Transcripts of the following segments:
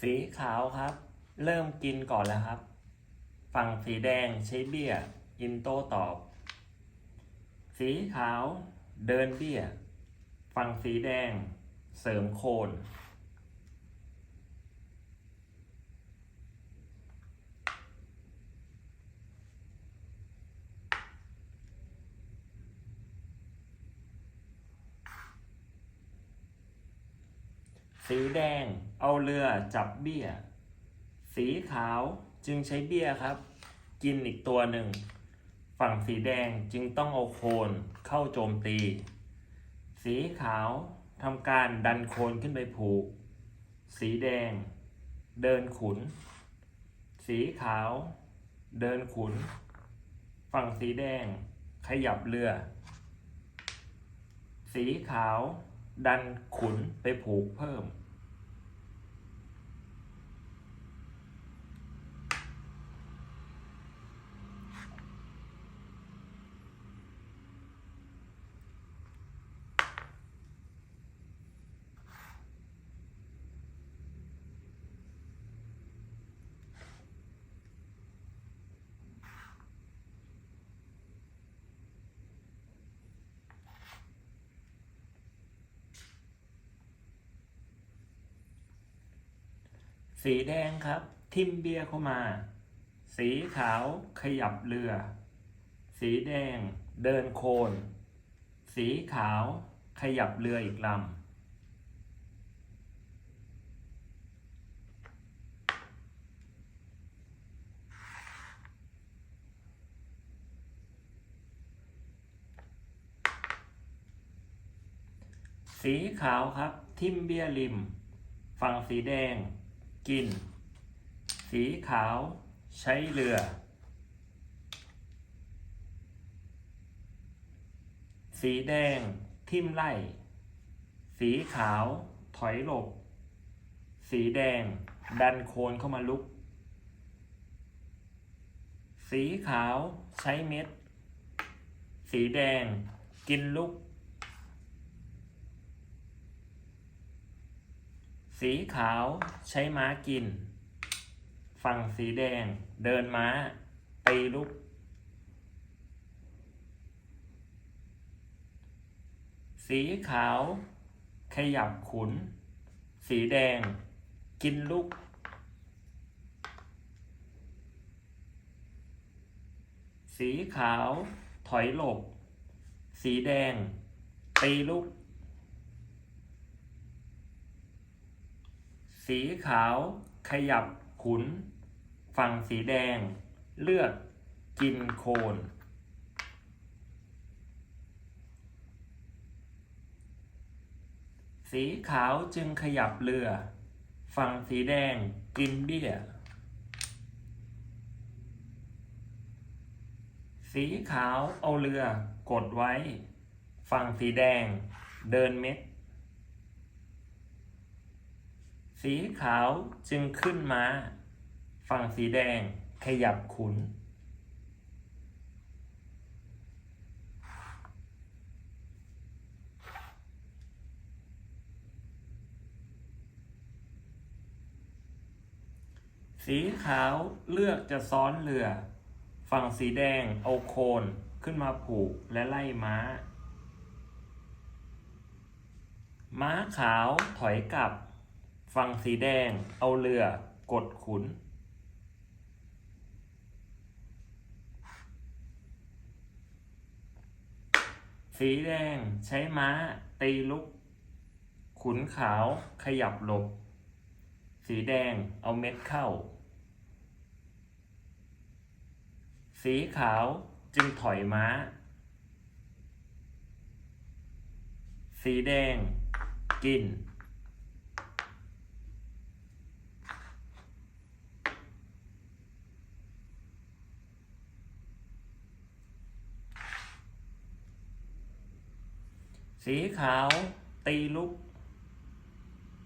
สีขาวครับ เริ่มกินก่อนแล้วครับ ฝั่งสีแดงใช้เบี้ย อินโตตอบ สีขาวเดินเบี้ย ฝั่งสีแดง เสริมโคน สีแดง เอาเรือจับเบี้ย สีขาวจึงใช้เบี้ยครับ กินอีกตัวหนึ่ง ฝั่งสีแดงจึงต้องเอาโคนเข้าโจมตี สีขาวทำการดันโคนขึ้นไปผูก สีแดง เดินขุน สีขาว เดินขุน ฝั่งสีแดงขยับเรือ สีขาว ดันขุนไปผูกเพิ่ม สีแดงครับ ทิมเบียเข้ามา สีขาวขยับเรือ สีแดงเดินโคน สีขาวขยับเรืออีกลำสีขาวครับ ทิมเบียร์ริม ฝั่งสีแดง กิน สีขาว ใช้เรือ สีแดง ทิ่มไล่ สีขาว ถอยหลบ สีแดง ดันโคนเข้ามาลุก สีขาว ใช้เม็ด สีแดง กินลุก สีขาวใช้ม้ากิน ฝั่งสีแดงเดินม้าตีลุก สีขาว ขยับขุน สีแดง กินลุก สีขาว ถอยหลบ สีแดง ตีลุก สีขาว ขยับขุน ฝั่งสีแดง เลือกกินโคน สีขาวจึงขยับเรือ ฝั่งสีแดงกินเบี้ย สีขาวเอาเรือกดไว้ ฝั่งสีแดงเดินเม็ด สีขาวจึงขึ้นมาฝั่งสีแดงขยับขุน สีขาวเลือกจะซ้อนเรือ ฝั่งสีแดงเอาโคนขึ้นมาผูกและไล่ม้า ม้าขาวถอยกลับ ฝั่งสีแดง เอาเรือ กดขุน สีแดงใช้ม้า ตีลุก ขุนขาวขยับหลบ สีแดงเอาเม็ดเข้า สีขาวจึงถอยม้า สีแดงกิน สีขาว ตีลุก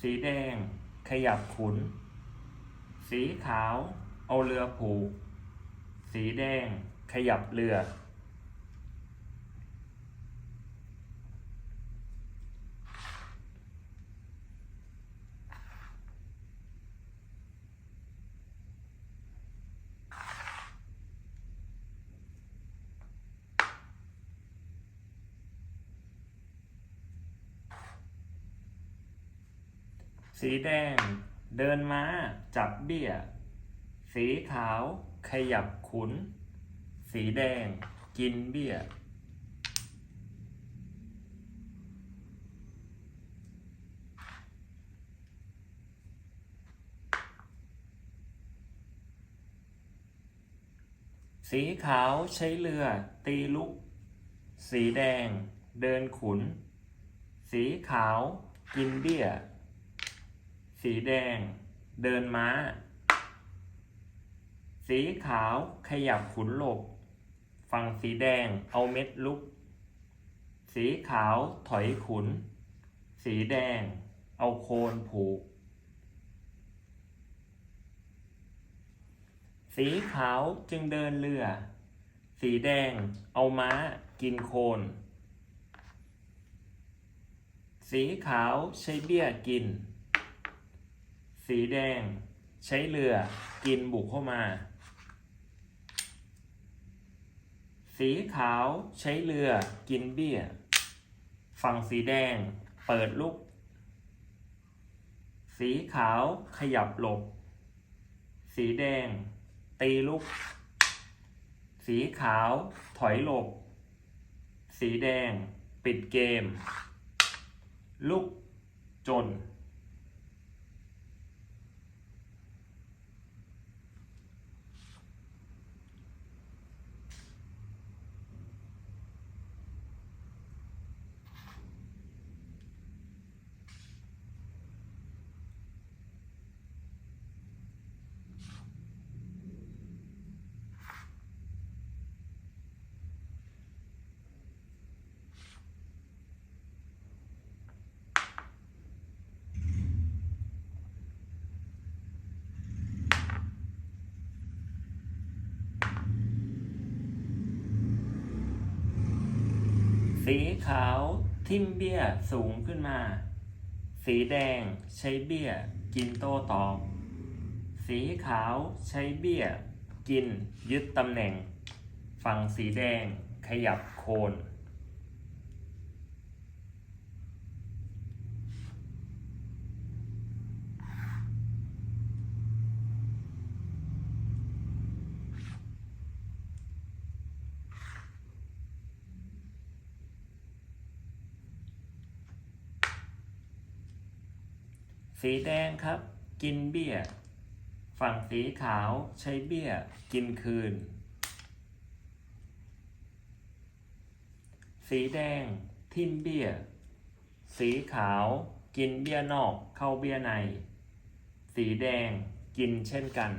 สีแดง ขยับขุน สีขาว เอาเรือผูก สีแดง ขยับเรือ สีแดง เดินม้า จับเบี้ย สีขาว ขยับขุน สีแดง กินเบี้ย สีขาวใช้เรือ ตีลุก สีแดง เดินขุน สีขาว กินเบี้ย สีแดง เดินม้า สีขาวขยับขุนหลบ ฝั่งสีแดงเอาเม็ดลุก สีขาวถอยขุน สีแดง เอาโคนผูก สีขาวจึงเดินเรือ สีแดงเอาม้ากินโคนสีขาวใช้เบี้ยกิน สีแดง ใช้เรือกินบุกเข้ามา สีขาวใช้เรือกินเบี้ย ฝั่งสีแดงเปิดลุก สีขาวขยับหลบ สีแดง ตีลุก สีขาวถอยหลบ สีแดง ปิดเกม ลุกจน สีขาวทิ่มเบี้ยสูงขึ้นมา สีแดงใช้เบี้ย กินโต้ตอบ สีขาวใช้เบี้ย กินยึดตำแหน่ง ฝั่งสีแดงขยับโคน สีแดงครับ กินเบี้ย ฝั่งสีขาวใช้เบี้ย กินคืน สีแดงทิ่มเบี้ย สีขาวกินเบี้ยนอกเข้าเบี้ยใน สีแดงกินเช่นกัน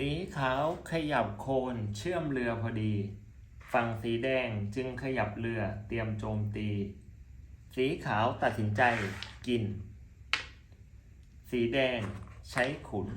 สีขาวขยับโคนเชื่อมเรือพอดี ฝั่งสีแดงจึงขยับเรือเตรียมโจมตี สีขาวตัดสินใจกิน สีแดงใช้ขุน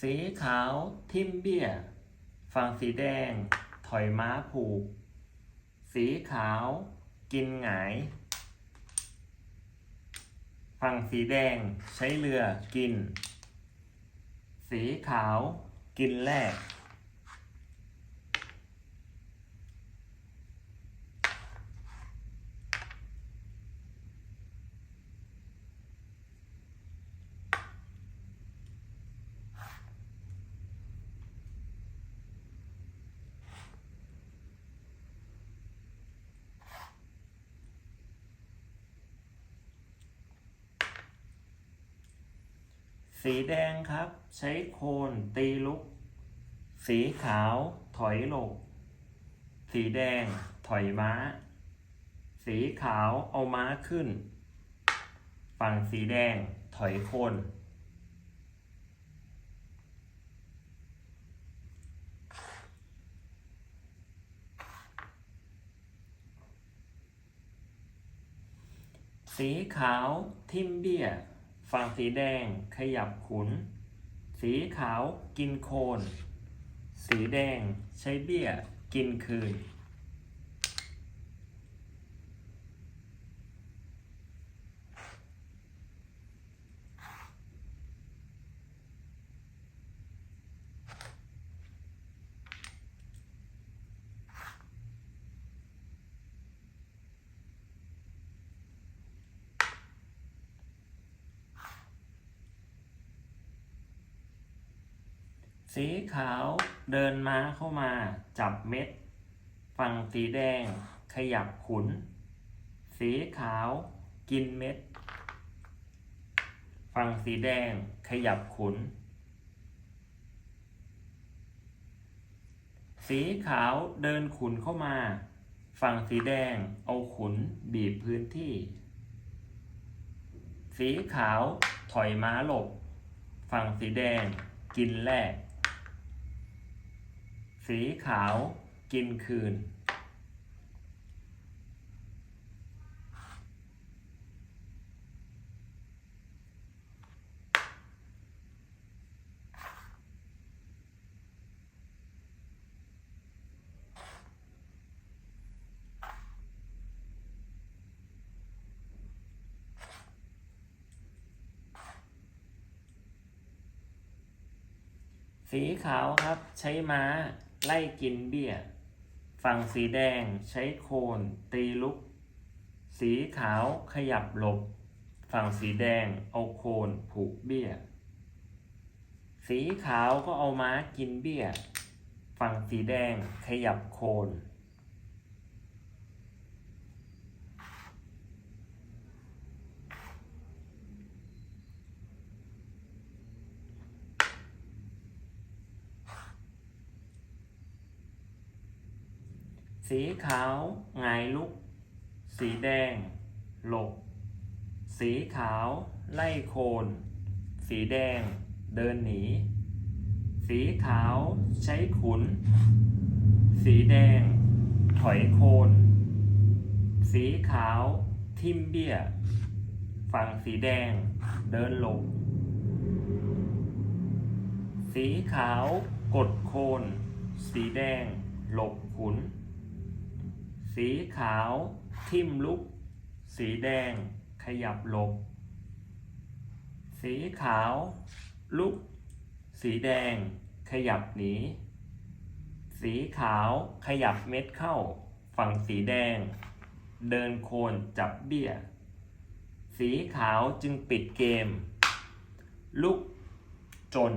สีขาวทิมเบี้ย ฝั่งสีแดง ถอยม้าผูก สีขาว กินหงาย ฝั่งสีแดงใช้เรือกิน สีขาว กินแรก สีแดงครับ ใช้โคนตีลุก สีขาวถอยหลบ สีแดงถอยม้า สีขาวเอาม้าขึ้น ฝั่งสีแดงถอยโคนสีขาวทิมเบี้ย ฝั่งสีแดงขยับขุน สีขาวกินโคน สีแดงใช้เบี้ยกินคืน สีขาวเดินม้าเข้ามา จับเม็ด ฝั่งสีแดงขยับขุน สีขาวกินเม็ด ฝั่งสีแดงขยับขุน สีขาวเดินขุนเข้ามา ฝั่งสีแดงเอาขุนบีบพื้นที่ สีขาวถอยม้าหลบ ฝั่งสีแดงกินแรก สีขาวกินคืน สีขาวครับใช้ม้า ไล่กินเบี้ย ฝั่งสีแดงใช้โคน ตีลุก สีขาวขยับหลบ ฝั่งสีแดงเอาโคนผูกเบี้ย สีขาวก็เอาม้ากินเบี้ย ฝั่งสีแดงขยับโคน สีขาวหงายลุก สีแดง หลบ สีขาว ไล่โคน สีแดง เดินหนี สีขาวใช้ขุน สีแดง ถอยโคน สีขาว ทิมเบี้ย ฝั่งสีแดง เดินหลบ สีขาวกดโคน สีแดง หลบขุน สีขาว ทิมลุก สีแดง ขยับหลบ สีขาว ลุก สีแดง ขยับหนี สีขาวขยับเม็ดเข้า ฝั่งสีแดง เดินโคนจับเบี้ย สีขาวจึงปิดเกม ลุกจน